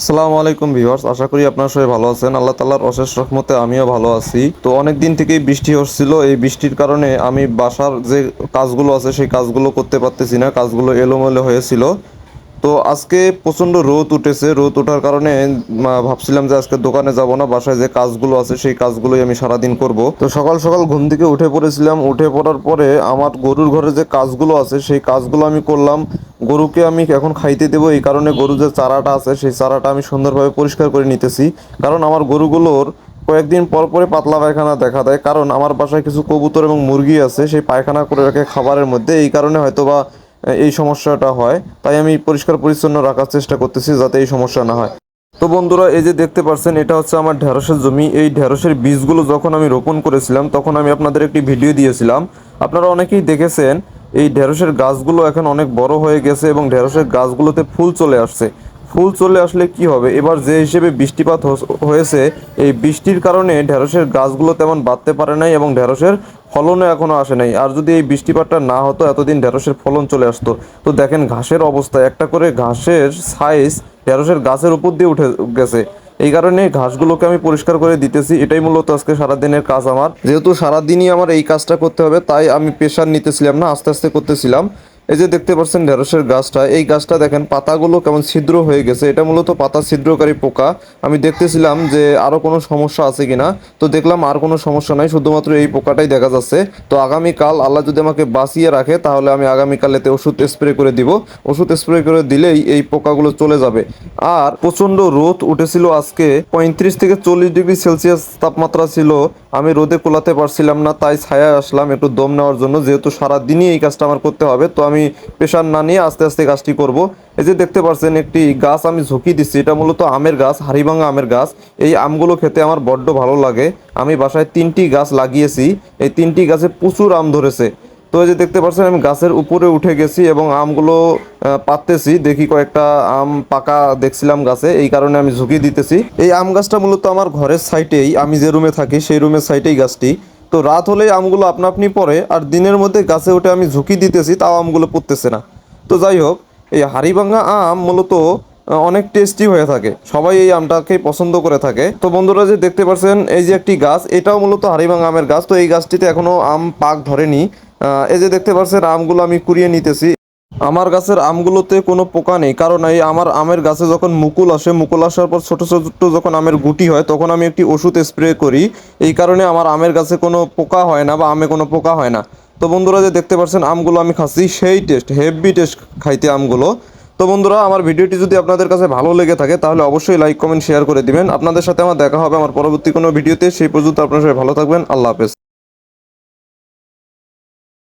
আসসালামু আলাইকুম ভিউয়ার্স, আশা করি আপনারা সবাই ভালো আছেন। আল্লাহ তাল্লার অশেষ রহমতে আমিও ভালো আছি। তো অনেক দিন থেকেই বৃষ্টি হচ্ছিল। এই বৃষ্টির কারণে আমি বাসার যে কাজগুলো আছে, সেই কাজগুলো করতে পারতেছি না। কাজগুলো এলোমেলো হয়েছিল। তো আজকে প্রচণ্ড রোদ উঠেছে। রোদ ওঠার কারণে ভাবছিলাম যে আজকে দোকানে যাব না, বাসায় যে কাজগুলো আছে সেই কাজগুলোই আমি সারাদিন করব। তো সকাল সকাল ঘুম থেকে উঠে পড়েছিলাম। উঠে পড়ার পরে আমার গরুর ঘরে যে কাজগুলো আছে সেই কাজগুলো আমি করলাম। গরুকে আমি এখন খাইতে দেবো, এই কারণে গরু যে চারাটা আছে সেই চারাটা আমি সুন্দরভাবে পরিষ্কার করে নিতেছি। কারণ আমার গরুগুলোর কয়েকদিন পর পরে পাতলা পায়খানা দেখা দেয়। কারণ আমার বাসায় কিছু কবুতর এবং মুরগি আছে, সেই পায়খানা করে রাখে খাবারের মধ্যে। এই কারণে হয়তো বা এই সমস্যাটা হয়। তাই আমি পরিষ্কার পরিচ্ছন্ন রাখার চেষ্টা করতেছি যাতে এই সমস্যা না হয়। তো বন্ধুরা, এই যে দেখতে পাচ্ছেন এটা হচ্ছে আমার ঢেঁড়সের জমি। এই ঢেঁড়সের বীজগুলো যখন আমি রোপণ করেছিলাম, তখন আমি আপনাদের একটি ভিডিও দিয়েছিলাম। আপনারা অনেকেই দেখেছেন, এই ঢেঁড়সের গাছগুলো এখন অনেক বড় হয়ে গেছে এবং ঢেঁড়সের গাছগুলোতে ফুল চলে আসছে। ফুল চলে আসলে কি হবে? এবার যে হিসেবে বৃষ্টিপাত হয়েছে, এই বৃষ্টির কারণে ঢেঁড়সের গাছগুলো তেমন বাড়তে পারে নাই এবং ঢেঁড়সের ফলনও এখনও আসে নাই। আর যদি এই বৃষ্টিপাতটা না হতো, এতদিন ঢেঁড়সের ফলন চলে আসতো। তো দেখেন ঘাসের অবস্থা, একটা করে ঘাসের সাইজ ঢেঁড়সের গাছের উপর দিয়ে উঠে গেছে। এই কারণে ঘাসগুলোকে আমি পরিষ্কার করে দিতেছি। এটাই মূলত আজকে সারাদিনের কাজ আমার। যেহেতু সারাদিনই আমার এই কাজটা করতে হবে, তাই আমি প্রেশার নিতেছিলাম না, আস্তে আস্তে করতেছিলাম। এই যে দেখতে পাচ্ছেন ঢেঁড়সের গাছটা, এই গাছটা দেখেন, পাতাগুলো কেমন ছিদ্র হয়ে গেছে। এটা মূলত পাতা ছিদ্রকারী পোকা। আমি দেখতেছিলাম যে আরও কোনো সমস্যা আছে কিনা। তো দেখলাম আর কোনো সমস্যা নাই, শুধুমাত্র এই পোকাটাই দেখা যাচ্ছে। তো আগামীকাল আল্লাহ যদি আমাকে বাঁচিয়ে রাখে, তাহলে আমি আগামীকাল এতে ওষুধ স্প্রে করে দিব। ওষুধ স্প্রে করে দিলেই এই পোকাগুলো চলে যাবে। আর প্রচণ্ড রোদ উঠেছিল আজকে। পঁয়ত্রিশ থেকে চল্লিশ ডিগ্রি সেলসিয়াস তাপমাত্রা ছিল। আমি রোদে কোলাতে পারছিলাম না, তাই ছায়া আসলাম একটু দম নেওয়ার জন্য। যেহেতু সারাদিনই এই কাজটা আমার করতে হবে, তো আমি প্রেশার না নিয়ে আস্তে আস্তে গাছটি করব। এই যে দেখতে পাচ্ছেন একটি গাছ আমি ঝুঁকি দিচ্ছি। এটা মূলত আমের গাছ, হাড়িভাঙা আমের গাছ। এই আমগুলো খেতে আমার বড্ড ভালো লাগে। আমি বাসায় তিনটি গাছ লাগিয়েছি। এই তিনটি গাছে প্রচুর আম ধরেছে। তো এই যে দেখতে পাচ্ছেন আমি গাছের উপরে উঠে গেছি এবং আমগুলো পাততেছি। দেখি কয়েকটা আম পাকা দেখছিলাম গাছে। এই কারণে আমি ঝুঁকি দিতেছি। এই আম গাছটা মূলত আমার ঘরের সাইটেই আমি যে রুমে থাকি, সেই রুমের সাইটেই গাছটি। তো রাত হলেই আমগুলো আপনা আপনি পড়ে আর দিনের মধ্যে গাছে উঠে আমি ঝুঁকি দিতেছি, তাও আমগুলো পড়তেছে না। তো যাই হোক, এই হাড়িভাঙা আম মূলত অনেক টেস্টি হয়ে থাকে। সবাই এই আমটাকে পছন্দ করে থাকে। তো বন্ধুরা যে দেখতে পাচ্ছেন এই যে একটি গাছ, এটাও মূলত হাড়িভাঙা আমের গাছ। তো এই গাছটিতে এখনও আম পাক ধরেনি। এই যে দেখতে পাচ্ছেন আমগুলো আমি কুড়িয়ে নিতেছি। আমার গাছের আমগুলোতে কোনো পোকা নেই, কারণ এই আমার আমের গাছে যখন মুকুল আসে, মুকুল আসার পর ছোটো ছোটো যখন আমের গুটি হয়, তখন আমি একটি ওষুধ স্প্রে করি। এই কারণে আমার আমের গাছে কোনো পোকা হয় না বা আমে কোনো পোকা হয় না। তো বন্ধুরা যে দেখতে পাচ্ছেন আমগুলো আমি খাচ্ছি, সেই টেস্ট, হেভি টেস্ট খাইতে আমগুলো। তো বন্ধুরা, আমার ভিডিওটি যদি আপনাদের কাছে ভালো লেগে থাকে, তাহলে অবশ্যই লাইক, কমেন্ট, শেয়ার করে দিবেন। আপনাদের সাথে আমার দেখা হবে আমার পরবর্তী কোনো ভিডিওতে, সেই পর্যন্ত আপনারা সবাই ভালো থাকবেন, আল্লাহ হাফেজ।